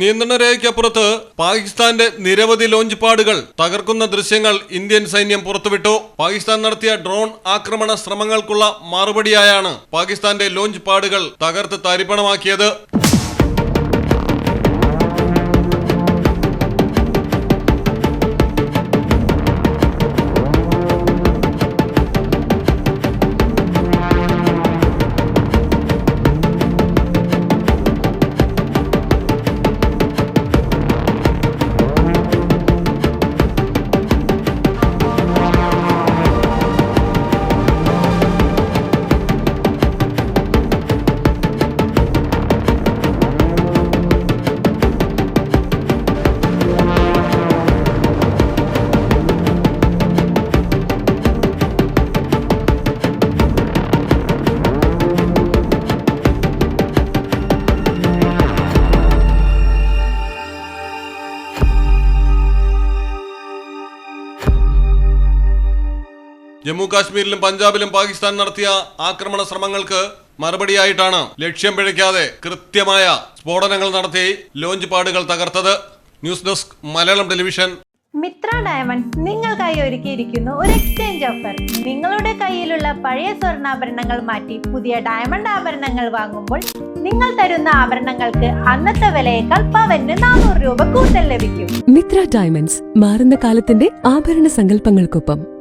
നിയന്ത്രണ രേഖയ്ക്കപ്പുറത്ത് പാകിസ്ഥാന്റെ നിരവധി ലോഞ്ച് പാഡുകൾ തകർക്കുന്ന ദൃശ്യങ്ങൾ ഇന്ത്യൻ സൈന്യം പുറത്തുവിട്ടു. പാകിസ്ഥാൻ നടത്തിയ ഡ്രോൺ ആക്രമണ ശ്രമങ്ങൾക്കുള്ള മറുപടിയായാണ് പാകിസ്ഥാന്റെ ലോഞ്ച് പാഡുകൾ തകർത്ത് തരിപ്പണമാക്കിയത്. ജമ്മു കാശ്മീരിലും പഞ്ചാബിലും പാകിസ്ഥാൻ നടത്തിയ ആക്രമണ ശ്രമങ്ങൾക്ക് മറുപടിയായിട്ടാണ് ലക്ഷ്യം പിഴയ്ക്കാതെ കൃത്യമായ സ്ഫോടനങ്ങൾ നടത്തി ലോഞ്ച് പാടുകൾ തകർത്തത്. News desk Malayalam television. Mithra diamond നിങ്ങൾക്കായി ഒരുക്കിയിരിക്കുന്നു ഒരു എക്സ്ചേഞ്ച് ഓഫർ. നിങ്ങളുടെ കയ്യിലുള്ള പഴയ സ്വർണാഭരണങ്ങൾ മാറ്റി പുതിയ ഡയമണ്ട് ആഭരണങ്ങൾ വാങ്ങുമ്പോൾ നിങ്ങൾ തരുന്ന ആഭരണങ്ങൾക്ക് അന്നത്തെ വിലയേക്കാൾ പവന് നാനൂറ് രൂപ കൂടുതൽ ലഭിക്കും. മിത്ര ഡയമണ്ട്സ് മാറുന്ന കാലത്തിന്റെ ആഭരണ സങ്കല്പങ്ങൾക്കൊപ്പം